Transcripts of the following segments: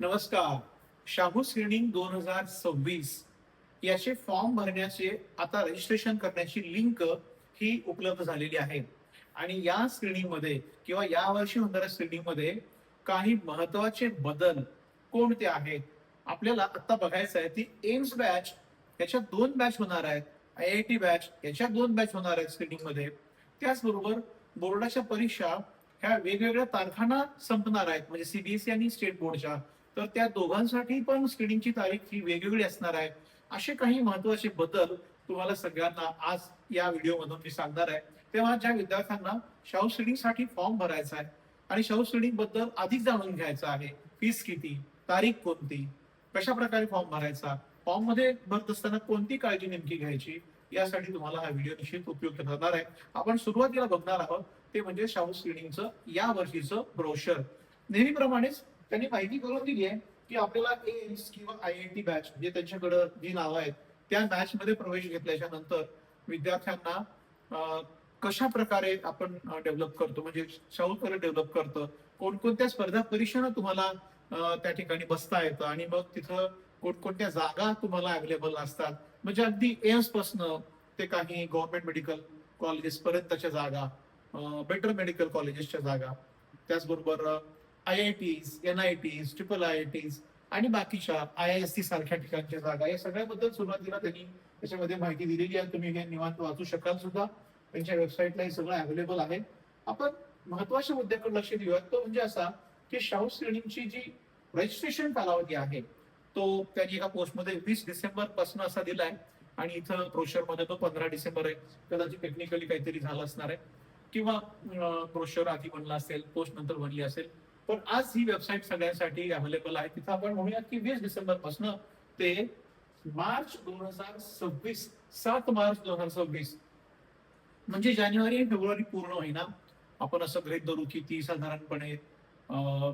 नमस्कार. शाहू स्क्रीनिंग दोन हजार सव्वीस. याचे फॉर्म भरण्याचे आता रजिस्ट्रेशन करण्याची लिंक ही उपलब्ध झालेली आहे. आणि या श्रेणीमध्ये किंवा या वर्षी होणाऱ्या श्रेणीमध्ये काही महत्त्वाचे बदल कोणते आहेत? आपल्याला आता बघायचं आहे ती एम्स बॅच याच्या दोन बॅच होणार आहेत. आय आय टी बॅच याच्या दोन बॅच होणार आहेत स्क्रीनिंगमध्ये त्याचबरोबर बोर्डाच्या परीक्षा ह्या वेगवेगळ्या तारखांना संपणार आहेत. म्हणजे सीबीएसई आणि स्टेट बोर्डच्या तर त्या दोघांसाठी पण स्क्रीनिंगची तारीख ही वेगवेगळी असणार आहे. असे काही महत्त्वाचे बदल तुम्हाला सगळ्यांना आज या व्हिडिओमधून मी सांगणार आहे. तेव्हा ज्या विद्यार्थ्यांना शाहू स्क्रीनिंगसाठी फॉर्म भरायचा आहे आणि शाहू स्क्रीनिंगबद्दल अधिक जाणून घ्यायचं आहे फीस किती तारीख कोणती कशा प्रकारे फॉर्म भरायचा फॉर्ममध्ये भरत असताना कोणती काळजी नेमकी घ्यायची यासाठी तुम्हाला हा व्हिडिओ निश्चित उपयुक्त ठरणार आहे. आपण सुरुवातीला बघणार आहोत ते म्हणजे शाहू स्क्रीनिंगचं या वर्षीचं ब्रोशर नेहमीप्रमाणेच त्यांनी माहिती करून दिली आहे की आपल्याला एम्स किंवा आय आय टी बॅच म्हणजे त्यांच्याकडं जी नावं आहेत त्या बॅच मध्ये प्रवेश घेतल्याच्या नंतर विद्यार्थ्यांना कशा प्रकारे आपण डेव्हलप करतो? म्हणजे शाहूकडे डेव्हलप करतं? कोणकोणत्या स्पर्धा परीक्षांना तुम्हाला त्या ठिकाणी बसता येतं? आणि मग तिथं कोणकोणत्या जागा तुम्हाला अवेलेबल असतात? म्हणजे अगदी एम्स पासनं ते काही गव्हर्नमेंट मेडिकल कॉलेजेस पर्यंतच्या जागा बेटर मेडिकल कॉलेजेसच्या जागा त्याचबरोबर I I Ts N I Ts triple I I Ts आणि बाकीच्या आय आय एस सी सारख्या ठिकाणच्या जागा या सगळ्याबद्दल सुरुवातीला त्यांनी त्याच्यामध्ये माहिती दिलेली आहे. तुम्ही निवांत वाचू शकाल सुद्धा. त्यांच्या वेबसाईटला हे सगळं अवेलेबल आहे. आपण महत्त्वाच्या मुद्द्याकडे लक्ष देऊयात. तो म्हणजे असा की शाहू श्रेणींची जी रजिस्ट्रेशन कालावधी आहे तो त्यांनी एका पोस्टमध्ये वीस डिसेंबरपासून असा दिलाय. आणि इथं ब्रोशरमध्ये तो पंधरा डिसेंबर आहे. कदाचित टेक्निकली काहीतरी झालं असणार आहे. किंवा ब्रोशर आधी बनला असेल पोस्ट नंतर बनली असेल. पण आज ही वेबसाईट सगळ्यांसाठी अवेलेबल आहे. तिथं आपण म्हणूया की वीस डिसेंबरपासून ते मार्च दोन हजार सव्वीस सात मार्च दोन हजार सव्वीस. म्हणजे जानेवारी आणि फेब्रुवारी पूर्ण होईना. आपण असं गृहित धरू की ती साधारणपणे अं,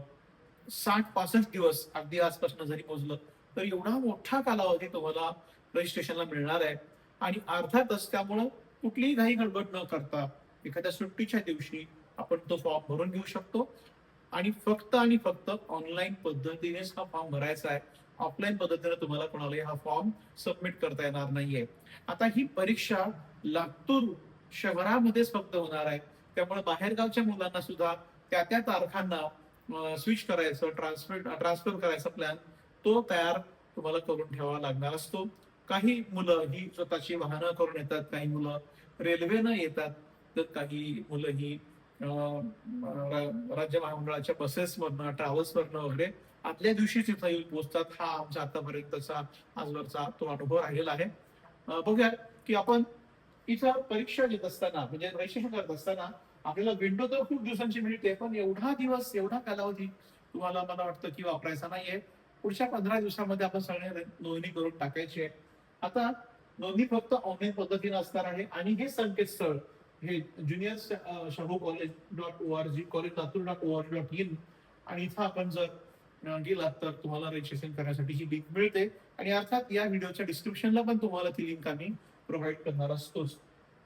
साठ पासष्ट दिवस अगदी आजपासून जरी मोजलं तर एवढा मोठा कालावधी तुम्हाला रजिस्ट्रेशनला मिळणार आहे. आणि अर्थातच त्यामुळं कुठलीही घाई गडबड न करता एखाद्या सुट्टीच्या दिवशी आपण तो फॉर्म भरून घेऊ शकतो. आणि फक्त आणि फक्त ऑनलाईन पद्धतीनेच हा फॉर्म भरायचा आहे. ऑफलाईन पद्धतीने तुम्हाला कोणालाही हा फॉर्म सबमिट करता येणार नाहीये. आता ही परीक्षा लातूर शहरामध्येच फक्त होणार आहे. त्यामुळे बाहेरगावच्या मुलांना सुद्धा त्या त्या तारखांना स्विच करायचं ट्रान्सफर ट्रान्सफर करायचा प्लॅन तो तयार तुम्हाला करून ठेवावा लागणार असतो. काही मुलं ही स्वतःची वाहनं करून येतात काही मुलं रेल्वेनं येतात तर काही मुलं ही राज्य महामंडळाच्या बसेसमधनं ट्रॅव्हल्समधनं वगैरे आदल्या दिवशी तिथं येऊन पोहोचतात. हा आमचा आतापर्यंतचा आजवरचा तो अनुभव राहिलेला आहे. बघूया की आपण इथं परीक्षा देत असताना म्हणजे रजिस्ट्रेशन करत असताना आपल्याला विंडो तर खूप दिवसांची मिळते पण एवढा दिवस एवढा कालावधी तुम्हाला मला वाटतं की वापरायचा नाहीये. पुढच्या पंधरा दिवसामध्ये आपण सगळे नोंदणी करून टाकायची आहे. आता नोंदणी फक्त ऑनलाईन पद्धतीने असणार आहे आणि हे संकेतस्थळ हे junior Shahu college dot O R G college Latur dot O R G dot in आणि इथं आपण जर गेलात तर तुम्हाला रजिस्ट्रेशन करण्यासाठी ही लिंक मिळते. आणि अर्थात या व्हिडिओच्या डिस्क्रिप्शनला पण तुम्हाला ती लिंक आम्ही प्रोव्हाइड करणार असतोच.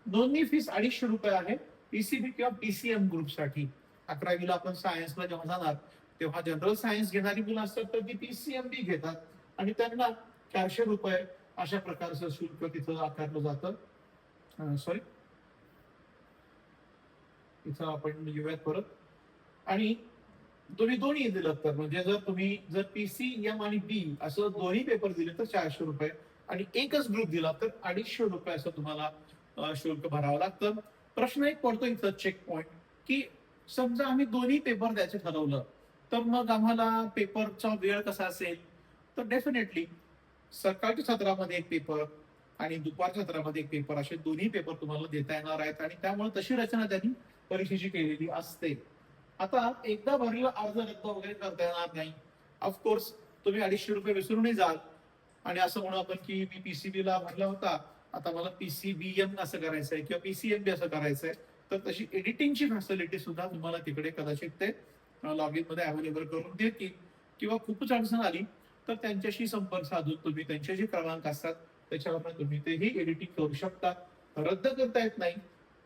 नोंदणी फीस अडीचशे रुपये आहे. पीसीबी किंवा पीसीएम ग्रुपसाठी अकरावीला आपण सायन्सला जेव्हा जाणार तेव्हा जनरल सायन्स घेणारी मुलं असतात तर ती पीसीएम बी घेतात. आणि त्यांना चारशे रुपये अशा प्रकारचं शुल्क तिथं आकारलं जातं. सॉरी इथं आपण येऊयात परत. आणि तुम्ही दोन्ही दिलं तर म्हणजे जर तुम्ही जर पीसी एम आणि बी असं दोन्ही पेपर दिले तर चारशे रुपये. आणि एकच ग्रुप दिला तर अडीचशे रुपये असं तुम्हाला शुल्क भरावं लागतं. प्रश्न एक पडतो इथं चेक पॉइंट की समजा आम्ही दोन्ही पेपर द्यायचं ठरवलं तर मग आम्हाला पेपरचा वेळ कसा असेल? तर डेफिनेटली सकाळच्या सत्रामध्ये एक पेपर आणि दुपारच्या सत्रामध्ये एक पेपर असे दोन्ही पेपर तुम्हाला देता येणार आहेत. आणि त्यामुळे तशी रचना त्यांनी परीक्षेची केलेली असते. आता एकदा भरलेला अर्ज रद्द वगैरे करता येणार नाही. ऑफकोर्स तुम्ही अडीचशे रुपये विसरूनही जाल. आणि असं म्हणू आपण की मी पीसीबी ला भरला होता. आता मला पीसीबीएम असं करायचंय किंवा पीसीएम बी असं करायचंय. तर तशी एडिटिंगची फॅसिलिटी सुद्धा तुम्हाला तिकडे कदाचित ते लॉग इनमध्ये अवेलेबल करून देतील. किंवा खूपच अडचण आली तर त्यांच्याशी संपर्क साधून तुम्ही त्यांचे जे क्रमांक असतात त्याच्यावर तुम्ही तेही एडिटिंग करू शकता. रद्द करता येत नाही.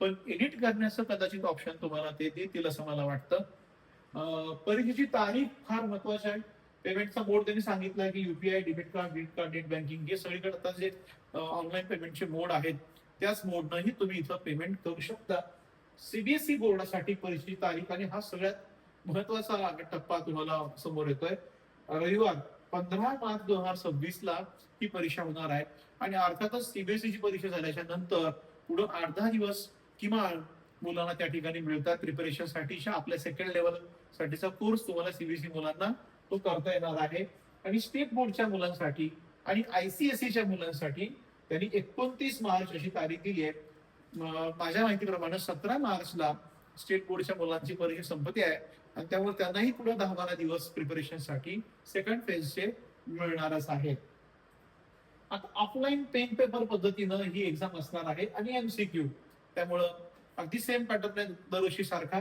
पण एडिट करण्याचं कदाचित ऑप्शन तुम्हाला ते देतील असं मला वाटतं. परीक्षेची तारीख फार महत्वाची आहे. पेमेंटचा मोड त्यांनी सांगितलं की UPI debit card credit card net banking हे सगळीकडे आता जे ऑनलाईन पेमेंटचे मोड आहेत त्याच मोडनंही तुम्ही इथं पेमेंट करू शकता. सीबीएसई बोर्डासाठी परीक्षेची तारीख आणि हा सगळ्यात महत्त्वाचा टप्पा तुम्हाला समोर येतोय. रविवार पंधरा मार्च दोन हजार सव्वीस ला ही परीक्षा होणार आहे. आणि अर्थातच सीबीएसईची परीक्षा झाल्याच्यानंतर पुढे अर्धा दिवस किमान मुलांना त्या ठिकाणी मिळतात प्रिपरेशन साठीच्या आपल्या सेकंड लेवल साठीचा कोर्स तुम्हाला सीबीएसई मुलांना तो करता येणार आहे. आणि स्टेट बोर्डच्या मुलांसाठी आणि आयसीएसईच्या मुलांसाठी त्यांनी एकोणतीस मार्च अशी तारीख दिली आहे. माझ्या माहितीप्रमाणे सतरा मार्चला स्टेट बोर्डच्या मुलांची परीक्षा संपत्ती आहे. आणि त्यामुळे त्यांनाही पुढे दहा बारा दिवस प्रिपरेशनसाठी सेकंड फेजचे मिळणारच आहे आता ऑफलाईन पेन पेपर पद्धतीनं ही एक्झाम असणार आहे आणि एमसीक्यू त्यामुळं अगदी सेम पॅटर्न आहे दरवर्षी सारखा.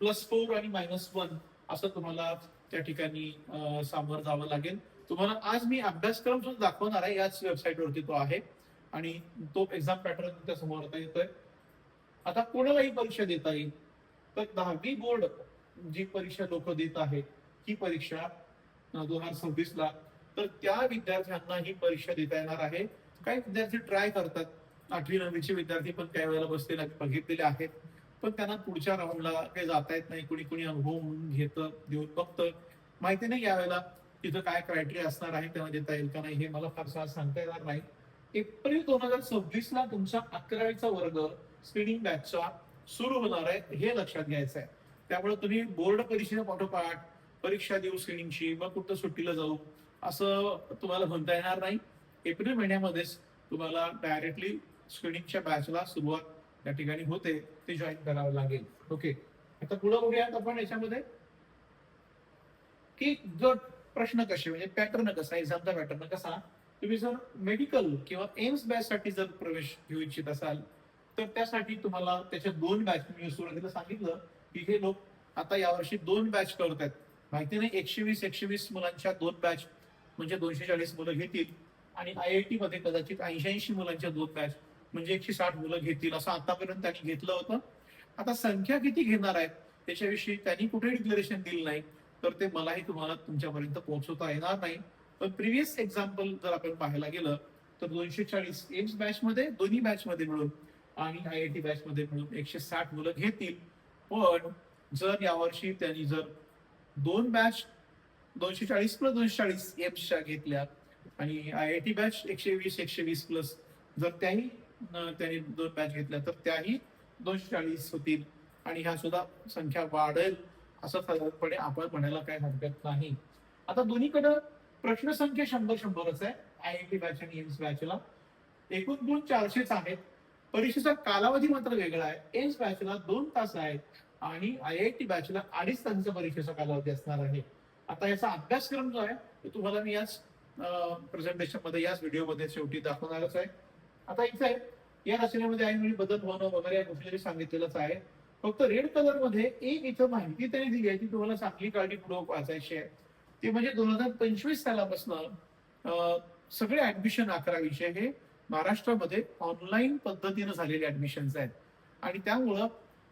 प्लस फोर आणि मायनस वन असं तुम्हाला त्या ठिकाणी सामोर सामोरं जावं लागेल. तुम्हाला आज मी अभ्यासक्रम सुद्धा दाखवणार आहे याच वेबसाईटवरती तो आहे. आणि तो एक्झाम पॅटर्न त्या समोर येतोय. आता कोणालाही परीक्षा देता येईल तर दहावी बोर्ड जी परीक्षा लोक देत आहेत ही परीक्षा दोन हजार सव्वीस ला तर त्या विद्यार्थ्यांना ही परीक्षा देता येणार आहे. काही विद्यार्थी ट्राय करतात आठवी नववीचे विद्यार्थी पण काही वेळेला बसलेले बघितलेले आहेत. पण त्यांना पुढच्या राऊंडला काही जाता येत नाही. कुणी कुणी अनुभव म्हणून घेतं देऊन बघतं माहिती नाही यावेळेला तिथं काय क्रायटेरिया असणार आहे त्यांना देता येईल का नाही हे मला फारसा सांगता येणार नाही. एप्रिल दोन हजार सव्वीस ला तुमचा अकरावीचा वर्ग स्क्रीनिंग बॅचचा सुरू होणार आहे हे लक्षात घ्यायचं आहे त्यामुळे तुम्ही बोर्ड परीक्षेच्या पाठोपाठ परीक्षा देऊ स्क्रीनिंगची मग कुठं सुट्टीला जाऊ असं तुम्हाला म्हणता येणार नाही. एप्रिल महिन्यामध्येच तुम्हाला डायरेक्टली स्क्रीनिंगच्या बॅचला सुरुवात या ठिकाणी होते ते जॉईन करावं लागेल. ओके आता पुढे बघूयात आपण याच्यामध्ये की जर प्रश्न कसे म्हणजे पॅटर्न कसा एक्झामचा पॅटर्न कसा तुम्ही जर मेडिकल किंवा एम्स बॅच साठी जर प्रवेश घेऊ इच्छित असाल तर त्यासाठी तुम्हाला त्याच्या दोन बॅच मी सुरुवातीला सांगितलं की हे लोक आता यावर्षी दोन बॅच करत आहेत माहिती नाही एकशे वीस एकशे वीस मुलांच्या दोन बॅच म्हणजे दोनशे चाळीस मुलं घेतील आणि आय आय टी मध्ये कदाचित ऐंशी ऐंशी मुलांच्या दोन बॅच म्हणजे एकशे साठ मुलं घेतील असं आतापर्यंत त्यांनी घेतलं होतं. आता संख्या किती घेणार आहेत? त्याच्याविषयी त्यांनी कुठे डिक्लेरेशन दिलं नाही. तर ते मलाही तुम्हाला तुमच्यापर्यंत पोहोचवता येणार नाही. पण प्रिव्हियस एक्झाम्पल जर आपण पाहायला गेलं तर दोनशे चाळीस एम्स बॅच मध्ये दोन्ही बॅच मध्ये मिळून आणि आय आय टी बॅच मध्ये मिळून एकशे साठ मुलं घेतील. पण जर यावर्षी त्यांनी जर दोन बॅच दोनशे चाळीस प्लस दोनशे चाळीस एम्सच्या घेतल्या आणि आय आय टी बॅच एकशे वीस एकशे वीस प्लस जर त्याही त्यांनी दोन बॅच घेतल्या. तर त्याही दोनशे चाळीस होतील. आणि ह्या सुद्धा संख्या वाढेल असं साधारणपणे आपण म्हणायला काही हरकत नाही. आता दोन्हीकडं प्रश्न संख्या शंभर शंभरच आहे. आय आय टी बॅच आणि एम्स बॅचला एकूण गुण चारशेच आहेत. परीक्षेचा कालावधी मात्र वेगळा आहे. एम्स बॅचला दोन तास आहेत आणि आय आय टी बॅचला अडीच तासांचा परीक्षेचा कालावधी असणार आहे. आता याचा अभ्यासक्रम जो आहे तो तुम्हाला मी याच प्रेझेंटेशनमध्ये याच व्हिडिओमध्ये शेवटी दाखवणारच आहे. आता इथे आहे, या रचनेमध्ये ऐनवेळी म्हणजे बदल होणं वगैरे या गोष्टी सांगितलेलंच आहे. फक्त रेड कलरमध्ये एक इथं माहिती तरी दिली आहे ती तुम्हाला चांगली काळजीपूर्वक वाचायची आहे. ते म्हणजे दोन हजार पंचवीस सालापासून सगळे ऍडमिशन अकरावीचे हे महाराष्ट्रामध्ये ऑनलाईन पद्धतीनं झालेले ऍडमिशन्स आहेत. आणि त्यामुळं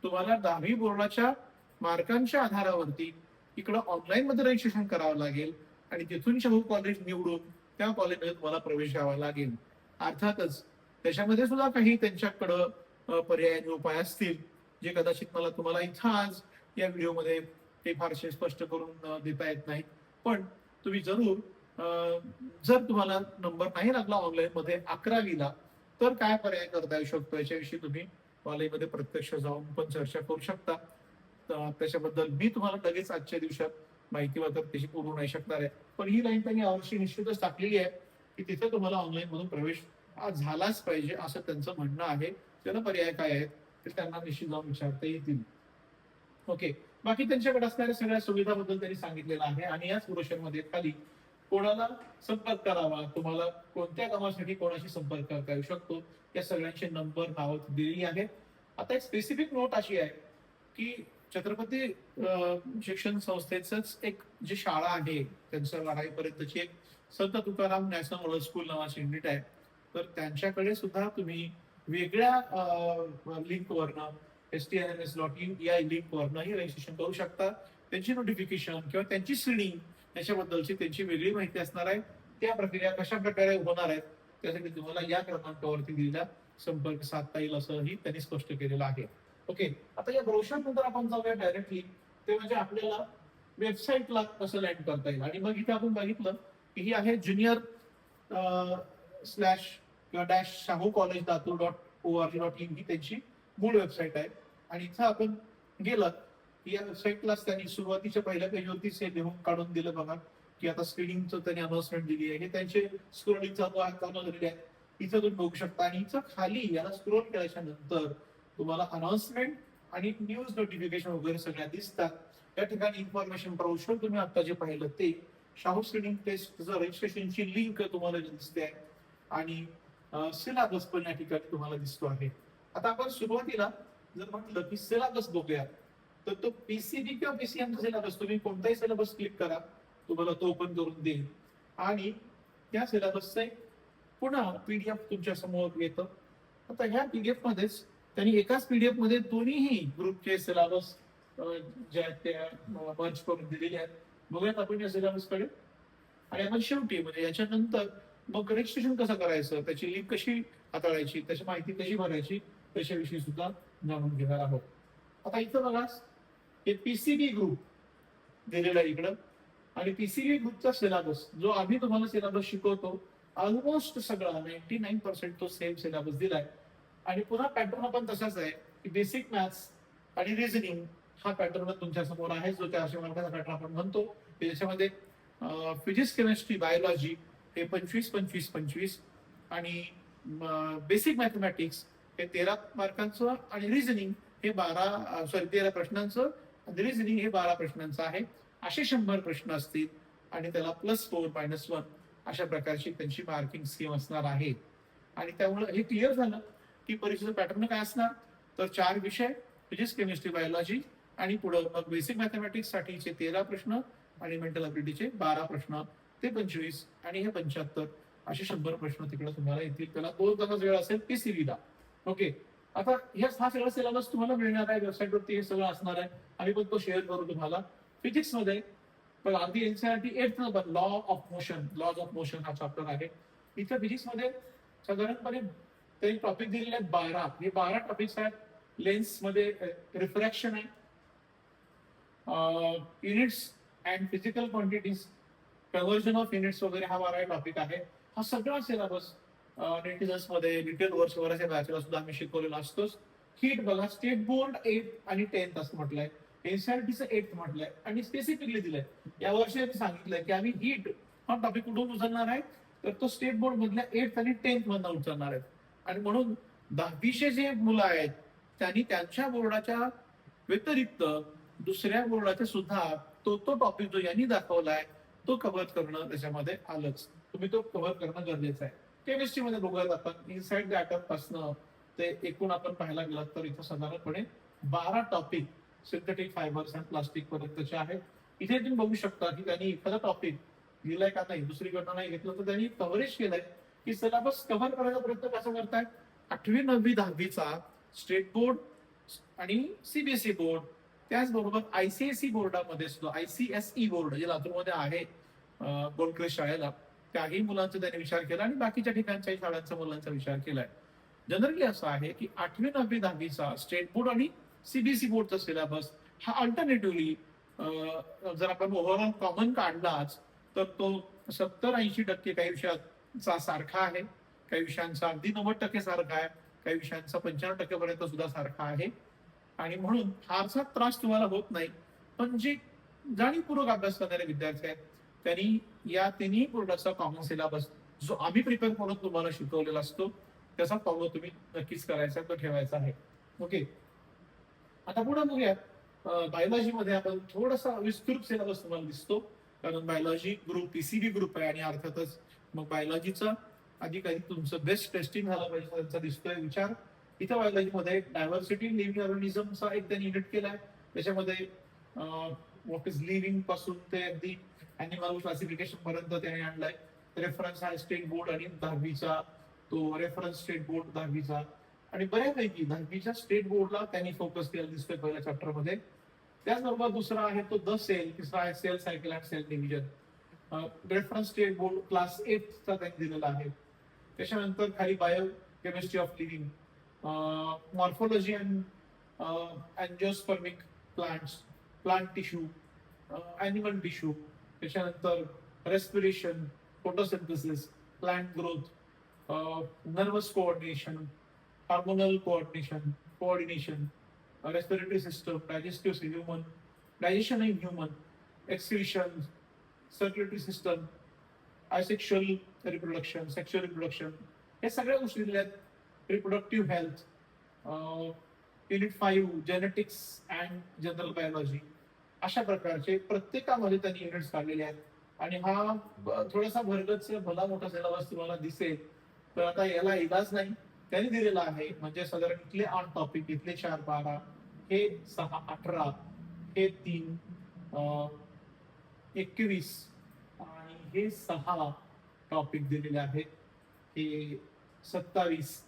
तुम्हाला दहावी बोर्डाच्या मार्कांच्या आधारावरती इकडं ऑनलाईन मध्ये रजिस्ट्रेशन करावं लागेल आणि तिथून शाहू कॉलेज निवडून त्या कॉलेजमध्ये तुम्हाला प्रवेश घ्यावा लागेल. अर्थातच त्याच्यामध्ये सुद्धा काही त्यांच्याकडं पर्याय आणि उपाय असतील जे कदाचित मला तुम्हाला इथं आज या व्हिडिओमध्ये ते फारसे स्पष्ट करून देता येत नाही पण तुम्ही जरूर जर तुम्हाला नंबर नाही लागला ऑनलाईन मध्ये अकरावीला तर काय पर्याय करता येऊ शकतो? याच्याविषयी तुम्ही कॉलेजमध्ये प्रत्यक्ष जाऊन पण चर्चा करू शकता. त्याच्याबद्दल मी तुम्हाला लगेच आजच्या दिवसात माहिती मात्र त्याची पुरवू नाही शकणार आहे. पण ही लाईन त्यांनी यावर्षी निश्चितच टाकलेली आहे की तिथे तुम्हाला ऑनलाईन मधून प्रवेश झालाच पाहिजे असं त्यांचं म्हणणं आहे. त्याला पर्याय काय आहेत? ते त्यांना निश्चित जाऊन विचारता येतील. ओके बाकी त्यांच्याकडे असणाऱ्या सगळ्या सुविधाबद्दल त्यांनी सांगितलेलं आहे आणि याच पुरुषांमध्ये खाली कोणाला संपर्क करावा तुम्हाला कोणत्या कामासाठी कोणाशी संपर्क करता येऊ शकतो या सगळ्यांचे नंबर नाव दिलेली आहेत. आता एक स्पेसिफिक नोट अशी आहे की छत्रपती शिक्षण संस्थेच एक जी शाळा आहे त्यांचं बारावीपर्यंतची एक Sant Tukaram National Model School नावाची युनिट आहे. तर त्यांच्याकडे सुद्धा तुम्ही वेगळ्या लिंकवरनं S T N N S dot in या लिंकवरनं ही रजिस्ट्रेशन करू शकता. त्यांची नोटिफिकेशन किंवा त्यांची श्रेणी याच्याबद्दलची त्यांची वेगळी माहिती असणार आहे. त्या प्रक्रिया कशा प्रकारे होणार आहेत त्यासाठी तुम्हाला या क्रमांकावरती दिलेला संपर्क साधता येईल असंही त्यांनी स्पष्ट केलेलं आहे. ओके आता या ब्रोशर नंतर आपण जाऊया डायरेक्टली ते म्हणजे आपल्याला वेबसाईटला कसं लँड करता येईल. आणि मग इथे आपण बघितलं की ही आहे ज्युनियर स्लॅश किंवा dash Shahu college Latur dot O R G dot in ही त्यांची मूळ वेबसाईट आहे. आणि इथं आपण गेलं की या वेबसाईटलाच त्यांनी सुरुवातीच्या पहिल्या पेजवरतीच हे लिहून काढून दिलं बघा. की आता स्क्रीनिंगचं त्यांनी अनाउन्समेंट दिली आहे. हे त्यांचे स्क्रोलिंग चालू आहे चालू झालेले आहे इथं तुम्ही बघू शकता. आणि इथं खाली याला स्क्रोल केल्याच्यानंतर तुम्हाला अनाउन्समेंट आणि न्यूज नोटिफिकेशन वगैरे सगळ्या दिसतात. या ठिकाणी इन्फॉर्मेशन ब्राउचर तुम्ही आता जे पाहिलं ते शाहू स्क्रीनिंग टेस्ट रजिस्ट्रेशनची लिंक तुम्हाला दिसते आहे. आणि सिलाबस पण या ठिकाणी तुम्हाला दिसतो आहे. आता आपण सुरुवातीला जर म्हटलं की सिलाबस बघूया तर तो पीसीबी किंवा पीसीएमचा सिलेबस तुम्ही कोणताही सिलेबस क्लिक करा तुम्हाला तो ओपन करून देईल. आणि त्या सिलेबसचे पुन्हा पीडीएफ तुमच्यासमोर येतं. आता ह्या पीडीएफ मध्येच त्यांनी एकाच पीडीएफमध्ये दोन्हीही ग्रुपचे सिलेबस जे आहेत ते मर्ज करून दिलेले आहेत. बघूयात आपण या सिलाबसकडे. आणि आपण शेवटी म्हणजे याच्यानंतर मग रजिस्ट्रेशन कसं करायचं? त्याची लिंक कशी हाताळायची? त्याची माहिती कशी भरायची? त्याच्याविषयी सुद्धा जाणून घेणार आहोत. आता इथं बघा हे पीसीबी ग्रुप दिलेला आहे इकडं. आणि पीसीबी ग्रुपचा सिलेबस जो आम्ही तुम्हाला सिलेबस शिकवतो ऑलमोस्ट सगळा नाईन्टी नाईन पर्सेंट तो सेम सिलेबस दिलाय. आणि पुन्हा पॅटर्न पण तसाच आहे की बेसिक मॅथ्स आणि रिझनिंग हा पॅटर्न तुमच्यासमोर आहे जो चारशे मार्काचा पॅटर्न आपण म्हणतो. त्याच्यामध्ये फिजिक्स केमिस्ट्री बायोलॉजी हे पंचवीस पंचवीस पंचवीस. आणि बेसिक मॅथमॅटिक्स हे तेरा मार्कांचं आणि रिझनिंग हे बारा सॉरी तेरा प्रश्नांचं आणि रिझनिंग हे बारा प्रश्नांचं आहे. असे शंभर प्रश्न असतील आणि त्याला प्लस फोर मायनस वन अशा प्रकारची त्यांची मार्किंग स्कीम असणार आहे. आणि त्यामुळे हे क्लिअर झालं की परीक्षेचं पॅटर्न काय असणार? तर चार विषय फिजिक्स केमिस्ट्री बायोलॉजी आणि पुढं मग बेसिक मॅथमॅटिक्स साठीचे तेरा प्रश्न आणि मेंटल अबिलिटीचे बारा प्रश्न. ते पंचवीस आणि हे पंच्याहत्तर असे शंभर प्रश्न तिकडे तुम्हाला येतील. त्याला दोन तासाचा वेळ असेल पीसीबीला ओके आता हे हा सगळा सिलेबस तुम्हाला मिळणार आहे. वेबसाईट वरती हे सगळं असणार आहे. आम्ही पण तो शेअर करू तुम्हाला. फिजिक्समध्ये पण अगदी NCERT eight number law of motion laws of motion हा चॅप्टर आहे. इथं फिजिक्समध्ये साधारणपणे त्यांनी टॉपिक दिलेले आहेत बारा. हे बारा टॉपिक्स आहेत. लेन्समध्ये रिफ्रॅक्शन आहे. Units and physical quantities conversion of units वगैरे हा बारा टॉपिक आहे. हा सगळा सिलेबस नेटिझन्समध्ये डिटेल वर्ष वराच्या बॅचला सुद्धा आम्ही शिकवलेला असतोच. हीट बघा स्टेट बोर्ड एट आणि टेन्थ असं म्हटलंय. एनसीआरटीचं एट म्हटलंय. आणि स्पेसिफिकली दिलंय. या वर्षी सांगितलंय की आम्ही हीट हा टॉपिक कुठून उचलणार आहे? तर तो स्टेट बोर्ड मधल्या एट आणि टेन्थ मधनं उचलणार आहे. आणि म्हणून दहावीचे जे मुलं आहेत त्यांनी त्यांच्या बोर्डाच्या व्यतिरिक्त दुसऱ्या बोर्डाचे सुद्धा तो तो टॉपिक जो यांनी दाखवलाय तो कव्हर करणं त्याच्यामध्ये आलंच. तुम्ही तो कव्हर करणं गरजेचं आहे. केमिस्ट्रीमध्ये बघूयात आपण इनसाइड द पासनं ते एकूण आपण पाहायला गेलं तर इथं साधारणपणे बारा टॉपिक सिंथेटिक फायबर्स आणि प्लास्टिक पर्यंतचे आहेत. इथे तुम्ही बघू शकता की त्यांनी एखादा टॉपिक लिहिलाय का नाही दुसरीकडनं नाही घेतलं तर त्यांनी कव्हरेज केलंय की सिलेबस कव्हर करायचा प्रयत्न कसा करताय? आठवी नववी दहावीचा स्टेट बोर्ड आणि सीबीएसई बोर्ड त्याचबरोबर आयसीएसई बोर्डामध्ये सुद्धा आयसीएसई बोर्ड जे लातूरमध्ये आहे गोलक्रेश शाळेला त्याही मुलांचा त्यांनी विचार केला आणि बाकीच्या ठिकाणच्याही शाळांचा मुलांचा विचार केलाय. जनरली असं आहे की आठवी नववी दहावीचा स्टेट बोर्ड आणि सीबीएसई बोर्डचा सिलेबस हा अल्टरनेटिव्हली जर आपण ओव्हरऑल कॉमन काढलाच तर तो सत्तर ऐंशी टक्के काही विषयाचा सारखा आहे. काही विषयांचा अगदी नव्वद टक्के सारखा आहे. काही विषयांचा पंच्याण्णव टक्केपर्यंत सुद्धा सारखा आहे. आणि म्हणून फारसा त्रास तुम्हाला होत नाही. पण जे जाणीवपूर्वक अभ्यास करणारे विद्यार्थी आहेत त्यांनी या तिन्ही बोर्डाचा कॉमन सिलेबस जो आम्ही प्रिपेअर करून तुम्हाला शिकवलेला असतो त्याचा फॉलो तुम्ही नक्कीच करायचा तो ठेवायचा आहे. ओके आता पुढे बघूया बायोलॉजी मध्ये आपण थोडासा विस्तृत सिलेबस तुम्हाला दिसतो. कारण बायोलॉजी ग्रुप पीसीबी ग्रुप आहे आणि अर्थातच मग बायोलॉजीचा अधिक अधिक तुमचं बेस्ट टेस्टिंग झालं पाहिजे त्यांचा दिसतोय विचार. इथं बायोलॉजी मध्ये डायव्हर्सिटी लिव्हिंग ऑर्गॅनिझमचा एक त्यांनी युनिट आहे त्याच्यामध्ये व्हॉट इज लिव्हिंगपासून ते अगदी अॅनिमल क्लासिफिकेशन पर्यंत त्याने आणलाय. रेफरन्स हाय स्टेट बोर्ड आणि दहावीचा. तो रेफरन्स स्टेट बोर्ड दहावीचा. आणि बऱ्यापैकी दहावीच्या स्टेट बोर्डला त्यांनी फोकस केला दिसतोय पहिल्या चॅप्टरमध्ये. त्याचबरोबर दुसरा आहे तो द सेल तिसरा आहे cell cycle and cell division reference state board class एटचा त्यांनी दिलेला आहे. त्याच्यानंतर खाली biochemistry of living morphology and angiospermic plants plant tissue animal tissue त्याच्यानंतर respiration photosynthesis plant growth nervous coordination hormonal coordination coordination respiratory system digestive human digestion in human excretion circulatory system asexual reproduction sexual reproduction हे सगळ्या गोष्टी दिल्या आहेत. Reproductive health unit five genetics and general biology अशा प्रकारचे प्रत्येकामध्ये त्यांनी units काढलेले आहेत. आणि हा थोडासा भरगच भला मोठा सिलेबस तुम्हाला दिसेल. तर आता याला इलाज नाही त्यांनी दिलेला आहे. म्हणजे साधारण इथले आठ टॉपिक इथले चार बारा हे सहा अठरा हे तीन एकवीस आणि हे सहा टॉपिक दिलेले आहेत. हे सत्तावीस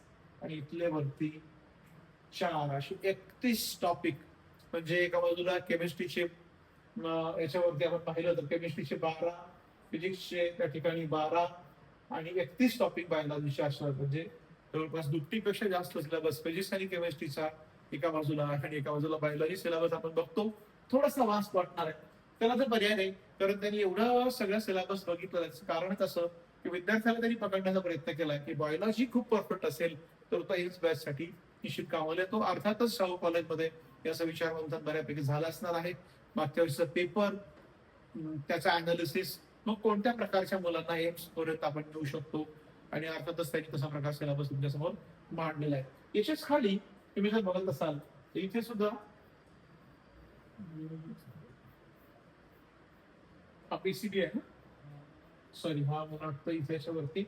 आणि इथले वरती चार असे एकतीस टॉपिक म्हणजे एका बाजूला केमिस्ट्रीचे याच्यावरती आपण पाहिलं तर केमिस्ट्रीचे बारा फिजिक्सचे त्या ठिकाणी बारा आणि एकतीस टॉपिक बायोलॉजीचे असणार म्हणजे जवळपास दुपटीपेक्षा जास्त सिलेबस फिजिक्स आणि केमिस्ट्रीचा एका बाजूला आणि एका बाजूला बायोलॉजी सिलेबस आपण बघतो. थोडासा वास वाटणार आहे. त्याला तर पर्याय नाही. कारण त्यांनी एवढं सगळं सिलेबस बघितलं. त्याचं कारण कसं की विद्यार्थ्याला त्यांनी पकडण्याचा प्रयत्न केला की बायोलॉजी खूप परफेक्ट असेल तर तो एम्स बॅच साठी निश्चित कामाला तो अर्थातच शाहू कॉलेजमध्ये याचा विचार मंथन बऱ्यापैकी झाला असणार आहे. मागच्या वर्षीचा पेपर त्याचा अनालिसिस मग कोणत्या प्रकारच्या मुलांना एम्स पर्यंत आपण देऊ शकतो? आणि अर्थातच त्यांनी तसा प्रकार सिलेबस तुमच्यासमोर मांडलेला आहे. याच्याच खाली तुम्ही जर बघत असाल तर इथे सुद्धा हा पीसीबी आहे ना? सॉरी हा मला वाटतं इथे याच्यावरती.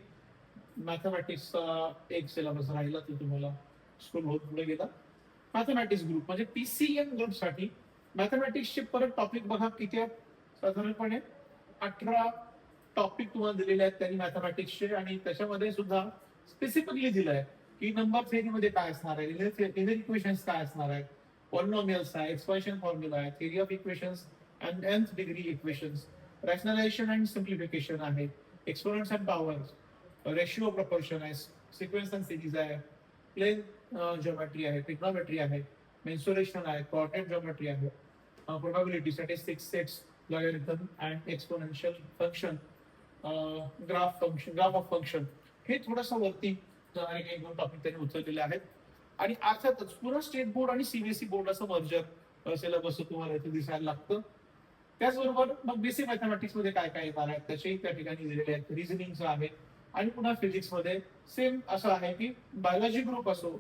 मॅथमॅटिक्सचा एक सिलेबस राहिला तो तुम्हाला स्कूल होत पुढे गेला. मॅथमॅटिक्स ग्रुप म्हणजे पीसीएम ग्रुपसाठी मॅथमॅटिक्सचे परत टॉपिक बघा किती आहेत? साधारणपणे अठरा टॉपिक तुम्हाला दिलेले आहेत त्यांनी मॅथमॅटिक्सचे आणि त्याच्यामध्ये सुद्धा स्पेसिफिकली आहे की नंबर थेअरीमध्ये काय असणार आहे लिनियर इक्वेशन्स काय असणार आहेत पॉलिनॉमियल्स आहे एक्सपान्शन फॉर्म्युला आहे theory of equations and nth degree equations rationalisation and simplification आहे exponents and powers ratio proportion आहे सिक्वेन्स अँड सिरीज आहे प्लेन जिओमेट्री आहे ट्रिग्नोमेट्री आहे मेन्सुरेशन आहे कॉर्टेट जॉमेट्री आहे probability statistics sets logarithm and exponential function graph function graph of function हे थोडंसं वरती uh, जाणारे काही दोन टॉपिक त्यांनी उचललेले आहेत. आणि अर्थातच पुन्हा स्टेट बोर्ड आणि सीबीएसई बोर्ड असं मर्जर सिलेबस तुम्हाला इथे दिसायला लागतं. त्याचबरोबर मग बेसिक मॅथमॅटिक्समध्ये काय काय येणार आहे? त्याचेही त्या ठिकाणी दिलेले आहेत. रिझनिंगचं आहे. आणि पुन्हा फिजिक्समध्ये सेम असं आहे की बायोलॉजी ग्रुप असो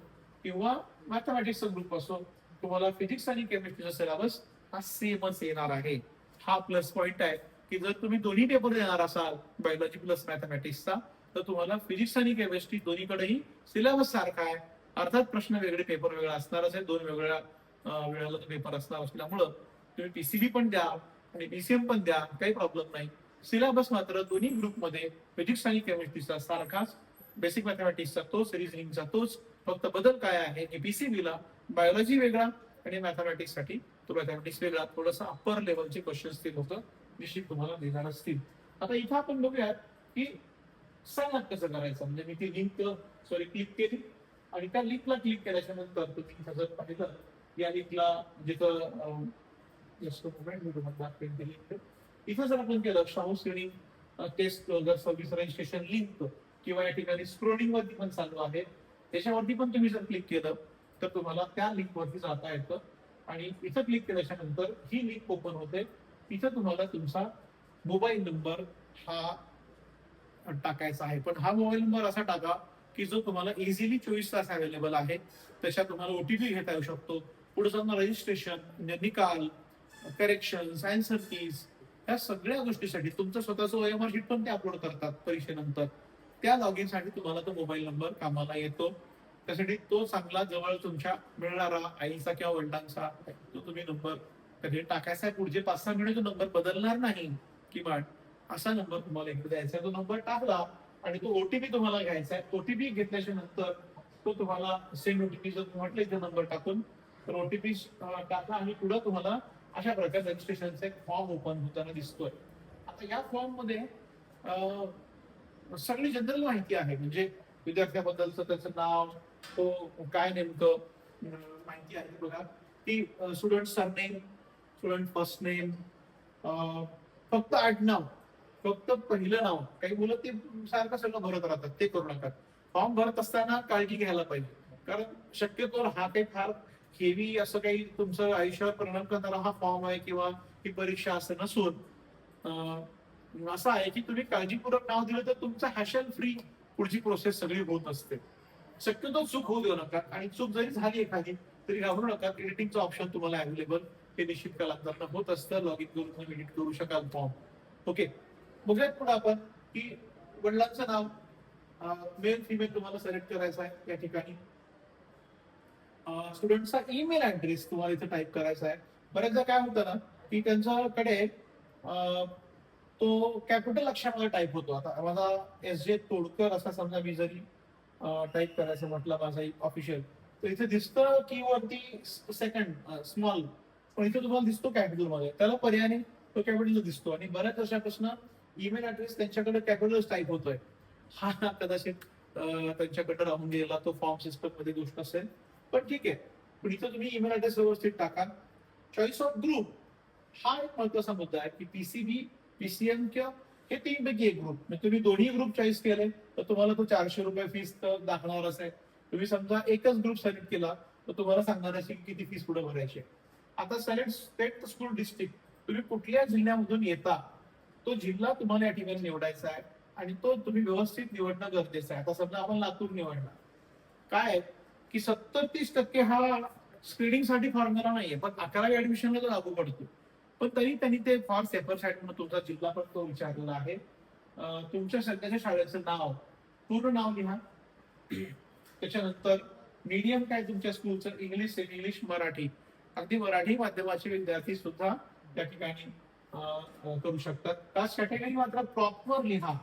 किंवा मॅथमॅटिक्सचा ग्रुप असो तुम्हाला फिजिक्स आणि केमिस्ट्रीचा सिलेबस हा सेमच येणार आहे. हा प्लस पॉइंट आहे की जर तुम्ही दोन्ही पेपर देणार असाल बायोलॉजी प्लस मॅथमॅटिक्सचा तर तुम्हाला फिजिक्स आणि केमिस्ट्री दोन्हीकडेही सिलेबस सारखा आहे. अर्थात प्रश्न वेगळे पेपर वेगळा असणारच आहे दोन वेगवेगळ्या वेळाला वेळेला पेपर असणार असल्यामुळं तुम्ही पीसीबी पण द्या आणि पीसीएम पण द्या काही प्रॉब्लेम नाही. सिलेबस मात्र दोन्ही ग्रुपमध्ये फिजिक्स आणि केमिस्ट्रीचा सारखाच. बेसिक मॅथमॅटिक्सचा तोच रिझनिंगचा तोच. फक्त बदल काय आहे की पीसीबीला बायोलॉजी वेगळा आणि मॅथमॅटिक्ससाठी. तो मॅथमॅटिक्स वेगळा थोडासा अप्पर लेवलचे क्वेश्चन ते होतं निश्चित तुम्हाला देणार असतील. आता इथं आपण बघूयात की साइन कसं करायचं? म्हणजे मी ती लिंक सॉरी क्लिक केली. आणि त्या लिंकला क्लिक केल्याच्यानंतर तुम्ही जर पाहिलं या लिंकला जिथं जास्त just मी तुम्हाला दाखवेन ती लिंक इथं जर आपण केलं शाहू श्रेणी टेस्ट जर सर्व्हिस रजिस्ट्रेशन लिंक किंवा या ठिकाणी स्क्रोलिंग वरती पण चालू आहे त्याच्यावरती पण तुम्ही जर क्लिक केलं तर तुम्हाला त्या लिंक वरती जाता येतं. आणि इथं क्लिक केल्याच्यानंतर ही लिंक ओपन होते. इथं तुम्हाला तुमचा मोबाईल नंबर हा टाकायचा आहे. पण हा मोबाईल नंबर असा टाका की जो तुम्हाला इझिली चोवीस तास अवेलेबल आहे. त्याच्यात तुम्हाला ओटीपी घेता येऊ शकतो. पुढे जाऊन रजिस्ट्रेशन म्हणजे निकाल करेक्शन अँसर कीज या सगळ्या गोष्टीसाठी तुमचं स्वतःचं ओएमआर शीट पण ते अपलोड करतात परीक्षेनंतर त्या लॉगिनसाठी तुम्हाला तो मोबाईल नंबर कामाला येतो. त्यासाठी तो चांगला जवळ तुमच्या मिळणारा आईचा किंवा वडिलांचा तो तुम्ही नंबर कधी टाकायचा आहे. पुढचे पाच सहा मिनिट तो नंबर बदलणार नाही किमान. असा नंबर तुम्हाला इकडे द्यायचा तो नंबर टाकला आणि तो ओटीपी तुम्हाला घ्यायचा आहे. ओटीपी घेतल्याच्या नंतर तो तुम्हाला सेम ओटीपी जर म्हटलं इथे नंबर टाकून. तर ओटीपी टाका आणि पुढे तुम्हाला अशा प्रकारे रजिस्ट्रेशनचा एक फॉर्म ओपन होताना दिसतोय. आता या फॉर्ममध्ये सगळी जनरल माहिती आहे. म्हणजे विद्यार्थ्याबद्दलचं त्याचं नाव तो काय नेमकं माहिती आहे बघा. की student surname student first name फक्त आडनाव फक्त पहिलं नाव. काही मुलं ते सारखं सगळं भरत राहतात ते करू नका. फॉर्म भरत असताना काळजी घ्यायला पाहिजे. कारण शक्यतो हा काही फार हेवी असं काही तुमचं आयुष्यावर परिणाम करणारा हा फॉर्म आहे किंवा ही परीक्षा असं नसून असं आहे की तुम्ही काळजीपूर्वक नाव दिलं तर तुमचं हॅशल फ्री पुढची प्रोसेस सगळी होत असते. शक्यतो चूक होऊ देऊ नका आणि चूक जरी झाली एखादी तरी घाबरू नका. एडिटिंगचं ऑप्शन तुम्हाला अवेलेबल हे निश्चित कालांतरानं होत असतं. लॉग इन करून तुम्ही एडिट करू शकाल फॉर्म ओके बघूयात पुढे आपण की वडिलांचं नाव मेल फिमेल तुम्हाला सिलेक्ट करायचं आहे या ठिकाणी. स्टुडंटचा ईमेल ऍड्रेस तुम्हाला इथे टाईप करायचा आहे. बऱ्याचदा काय होतं ना की त्यांच्याकडे तो कॅपिटल अक्षरामध्ये टाईप होतो. आता माझा एस जे तोडकर असा समजा मी जरी टाईप करायचं म्हटलं माझा ऑफिशियल तर इथे दिसतं की वरती सेकंड स्मॉल पण इथे तुम्हाला दिसतो कॅपिटलमध्ये. त्याला पर्यायाने तो कॅपिटल दिसतो. आणि बऱ्याच वर्षापासून ईमेल ऍड्रेस त्यांच्याकडे कॅपिटल टाईप होतोय. हा कदाचित त्यांच्याकडे राहून गेलेला तो फॉर्म सिस्टममध्ये गोष्ट असेल. पण ठीक आहे. पण इथं तुम्ही ईमेल ऍड्रेस व्यवस्थित टाका. चॉईस ऑफ ग्रुप हा एक महत्त्वाचा मुद्दा आहे की पीसीबी पीसीएम किंवा हे तीन पैकी एक ग्रुप म्हणजे तुम्ही दोन्ही ग्रुप चॉईस केले तर तुम्हाला तो चारशे रुपये फीस दाखवणारच आहे तुम्ही समजा एकच ग्रुप सिलेक्ट केला तर तुम्हाला सांगणार असेल किती फीस पुढे भरायची आता सिलेक्ट स्टेट स्कूल डिस्ट्रिक्ट तुम्ही कुठल्या जिल्ह्यामधून येता तो जिल्हा तुम्हाला या ठिकाणी निवडायचा आहे. आणि तो तुम्ही व्यवस्थित निवडणं गरजेचं आहे. आता समजा आपण लातूर निवडला. काय की सत्तर तीस टक्के हा स्क्रीनिंगसाठी फॉर्म्युला नाहीये पण अकरावी ऍडमिशनला लागू पडतो. पण तरी त्यांनी ते फार सेफर साईड म्हणून तुमचा जिल्हा पण तो विचारलेला आहे. तुमच्या सध्याच्या शाळेचं नाव पूर्ण नाव लिहा. त्याच्यानंतर मीडियम काय तुमच्या स्कूलचं इंग्लिश इंग्लिश मराठी. अगदी मराठी माध्यमाचे विद्यार्थी सुद्धा त्या ठिकाणी करू शकतात. त्याच कॅटेगरी मात्र प्रॉपर लिहा.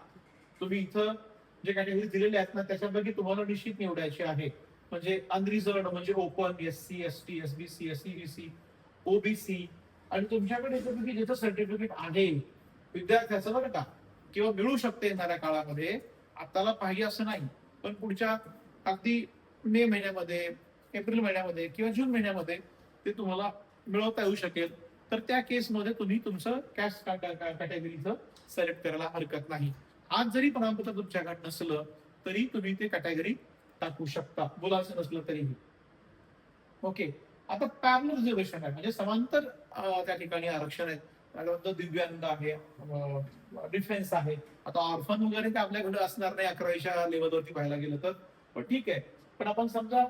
तुम्ही इथं जे कॅटेगरी दिलेले आहेत ना त्याच्यापैकी तुम्हाला निश्चित निवडायचे आहे. म्हणजे अनरिझर्व म्हणजे open S C S T S B C S C B C OBC आणि तुमच्याकडे याच्यापैकी ज्याचं सर्टिफिकेट आहे विद्यार्थ्याचं बरं का किंवा मिळू शकते येणाऱ्या काळामध्ये आताला पाहिजे असं नाही. पण पुढच्या अगदी मे महिन्यामध्ये एप्रिल महिन्यामध्ये किंवा जून महिन्यामध्ये ते तुम्हाला मिळवता येऊ शकेल. तर त्या केसमध्ये तुम्ही तुमचं कॅश कॅटेगरीचं सिलेक्ट करायला हरकत नाही. आज जरी प्रमाणपत्र तुमच्याकडे नसलं तरी तुम्ही ते कॅटेगरी टाकू शकता बोलायचं नसलं तरीही. ओके आता पॅरल रिझर्वेशन आहे. म्हणजे समांतर त्या ठिकाणी आरक्षण आहे त्यानंतर दिव्यांग आहे डिफेन्स आहे. आता ऑर्फन वगैरे ते आपल्याकडे असणार नाही अकरावीच्या लेवलवरती पाहायला गेलं तर. पण ठीक आहे. पण आपण समजा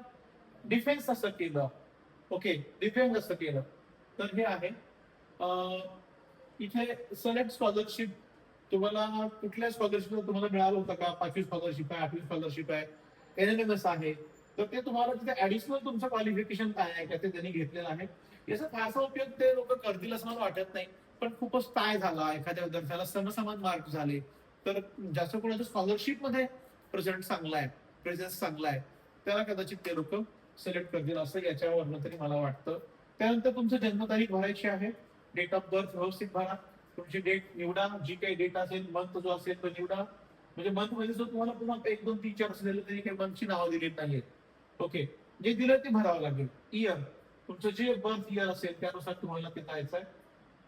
डिफेन्स असं केलं ओके डिफेन्स असं केलं तर हे आहे. इथे सलेक्ट स्कॉलरशिप तुम्हाला कुठल्या स्कॉलरशिप तुम्हाला मिळालं होतं का? पाचवी स्कॉलरशिप आहे आठवी स्कॉलरशिप आहे? एनएनएमएस आहे. तर ते तुम्हाला तिथे ऍडिशनल तुमचं क्वालिफिकेशन काय आहे का ते त्यांनी घेतलेलं आहे. याचा फारसा उपयोग ते लोक करतील असं मला वाटत नाही. पण खूपच काय झाला एखाद्या विद्यार्थ्याला समसमान मार्क झाले. तर जास्त कोणाचं स्कॉलरशिपमध्ये प्रेझेंट चांगला आहे प्रेझेन्स चांगला आहे त्याला कदाचित ते लोक सिलेक्ट करतील असं याच्यावरनं तरी मला वाटतं. त्यानंतर तुमचं जन्मतारीख भरायची आहे. डेट ऑफ बर्थ व्यवस्थित भरा. तुमची डेट निवडा. जी काही डेट असेल मंथ जो असेल तो निवडा. म्हणजे मंथमध्ये जर तुम्हाला पुन्हा एक दोन तीन चार दिलं तरी काही मंथची नावं दिली नाहीत ओके जे दिलं ते भरावं लागेल. इयर तुमचं जे बर्थ इयर असेल त्यानुसार तुम्हाला ते जायचं आहे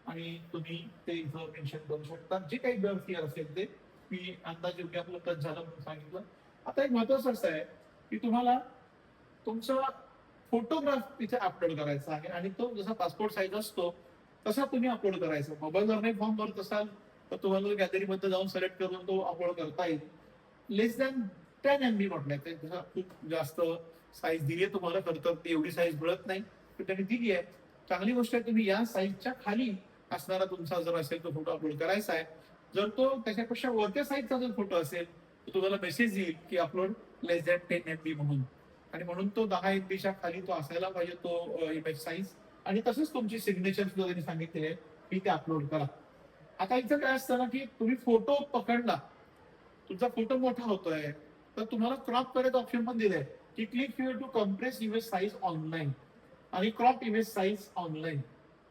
आणि तुम्ही ते इथं मेन्शन करू शकता. जे काही बर्थ इयर असेल ते मी अंदाजे आपलं टच झालं म्हणून सांगितलं. आता एक महत्वाचं असं आहे की तुम्हाला तुमचा फोटोग्राफ तिथे अपलोड करायचा आहे. आणि तो जसा पासपोर्ट साईज असतो तसा तुम्ही अपलोड करायचा. मोबाईलवर नाही फॉर्म भरत असाल तर तुम्हाला गॅलरी मध्ये जाऊन सिलेक्ट करून तो अपलोड करता येईल. Less than ten M B म्हटलंय. ते खूप जास्त साईज दिली आहे तुम्हाला खरं तर ती एवढी साईज मिळत नाही. पण त्यांनी दिली आहे. चांगली गोष्ट आहे तुम्ही या साईजच्या खाली असणारा तुमचा जर असेल तो फोटो अपलोड करायचा आहे. जर तो त्याच्यापेक्षा वरच्या साईजचा जर फोटो असेल तर तुम्हाला मेसेज येईल की upload less than ten M B म्हणून. आणि म्हणून तो दहा एम बीच्या खाली तो असायला पाहिजे तो इमेज साईज आणि तसंच तुमची सिग्नेचर सुद्धा त्यांनी सांगितलेली आहे की ते अपलोड करा. आता इथं काय असतं ना की तुम्ही फोटो पकडला तुमचा फोटो मोठा होतोय तर तुम्हाला क्रॉप करायचं ऑप्शन पण दिलंय की click here to compress image size online आणि crop image size online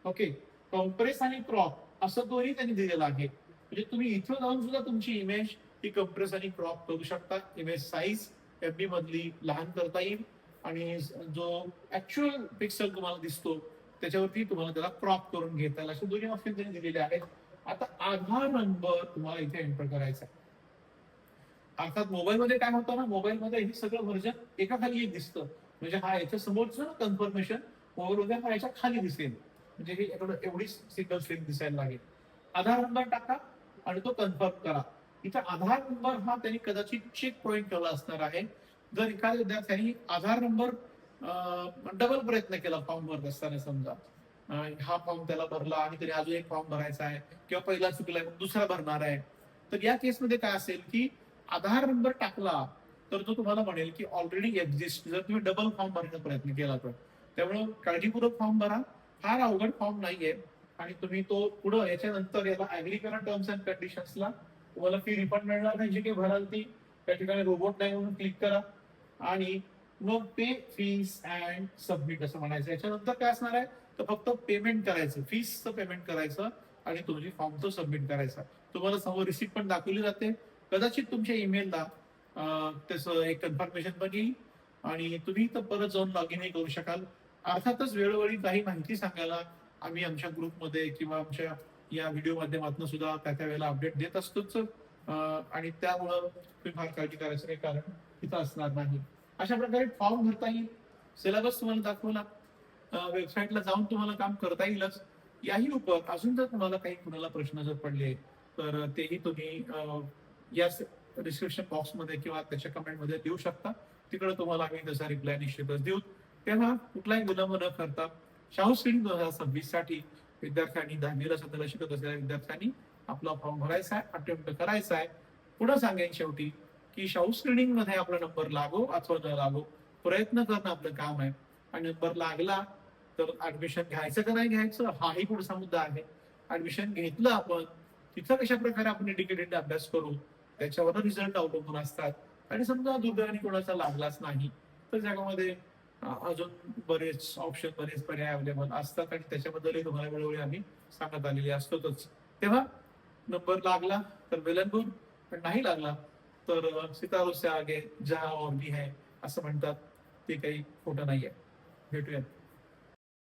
okay compress आणि क्रॉप असं दोन्ही त्यांनी दिलेलं आहे. म्हणजे तुम्ही इथं जाऊन सुद्धा तुमची इमेज ती कम्प्रेस आणि क्रॉप करू शकता. इमेज साईज एफबी मधली लहान करता येईल आणि जो ऍक्च्युअल पिक्सल तुम्हाला दिसतो त्याच्यावरती तुम्हाला त्याला क्रॉप करून घेता येईल. असे दोन्ही ऑप्शन त्यांनी दिलेले आहेत. आता आधार नंबर तुम्हाला इथे एंटर करायचा आहे. अर्थात मोबाईलमध्ये काय होतं ना मोबाईलमध्ये हे सगळं व्हर्जन एका खाली एक दिसतं. म्हणजे हा याच्या समोरचं कन्फर्मेशन मोबाईलमध्ये हा याच्या खाली दिसेल. म्हणजे हे एवढी सिग्नल स्ट्रिंग दिसायला लागेल. आधार नंबर टाका आणि तो कन्फर्म करा. इथं आधार नंबर हा त्यांनी कदाचित चेक पॉईंट ठेवला असणार आहे. जर एखाद्या विद्यार्थ्यांनी आधार नंबर डबल प्रयत्न केला फॉर्म भरत असताना समजा. हा फॉर्म त्याला भरला आणि तरी अजून एक फॉर्म भरायचा आहे किंवा पहिला चुकलाय मग दुसरा भरणार आहे. तर या केसमध्ये काय असेल की आधार नंबर टाकला तर तो तुम्हाला म्हणेल की ऑलरेडी एक्झिस्ट जर तुम्ही डबल फॉर्म भरण्याचा प्रयत्न केला तर. त्यामुळे काळजीपूर्वक फॉर्म भरा. फार अवघड फॉर्म नाहीये. आणि तुम्ही तो पुढं याच्यानंतर याला अग्री करा टर्म्स अँड कंडिशन्सला तुम्हाला फी रिफंड मिळणार नाही जी काही भराल ती. त्या ठिकाणी रोबोट नाही म्हणून क्लिक करा. आणि मग पे फीस अँड सबमिट असं म्हणायचं. याच्यानंतर काय असणार आहे? तर फक्त पेमेंट करायचं. फीसचं पेमेंट करायचं आणि तुमची तो सबमिट करायचा. तुम्हाला समोर रिसिप्ट पण दाखवली जाते. कदाचित तुमच्या ईमेलला त्याचं एक कन्फर्मेशन पण येईल आणि तुम्ही तर परत जाऊन लॉग इनही करू शकाल. अर्थातच वेळोवेळी काही माहिती सांगायला आम्ही आमच्या ग्रुपमध्ये किंवा आमच्या या व्हिडिओ माध्यमातून सुद्धा त्या त्या वेळेला अपडेट देत असतोच. आणि त्यामुळं तुम्ही फार काळजी करायचं काही कारण तिथं असणार नाही. अशा प्रकारे फॉर्म भरता येईल. सिलेबस तुम्हाला दाखवला. वेबसाईटला जाऊन तुम्हाला काम करता येईलच. याही उपर अजून जर तुम्हाला काही कुणाला प्रश्न जर पडले तर तेही तुम्ही या डिस्क्रिप्शन बॉक्समध्ये किंवा त्याच्या कमेंटमध्ये देऊ शकता. तिकडे तुम्हाला आम्ही तसा रिप्लाय निश्चितच देऊ. तेव्हा कुठलाही विलंब न करता शाहू श्रेणी दोन हजार सव्वीससाठी विद्यार्थ्यांनी दहावीला सध्याला शिकत असलेल्या विद्यार्थ्यांनी आपला फॉर्म भरायचा आहे अटेम्प्ट करायचा आहे. पुढे सांगेन शेवटी की शाहू स्क्रीनिंगमध्ये आपला नंबर लागो अथवा न लागो प्रयत्न करणं आपलं काम आहे. आणि नंबर लागला तर ऍडमिशन घ्यायचं का नाही घ्यायचं हाही पुढचा मुद्दा आहे. ऍडमिशन घेतलं आपण तिथं कशा प्रकारे आपण डेडिकेटेड अभ्यास करू? त्याच्यावर रिझल्ट अवलंबून असतात. आणि समजा दुर्दैवाने कोणाचा लागलाच नाही तर जगामध्ये अजून बरेच ऑप्शन बरेच पर्याय अवेलेबल असतात आणि त्याच्याबद्दलही तुम्हाला वेळोवेळी आम्ही सांगत आलेले असतोच तेव्हा नंबर लागला तर वेलनपूर पण नाही लागला तर अं, सितारो से आगे जहा और भी है असं म्हणतात. ते काही खोटं नाहीये. भेटूया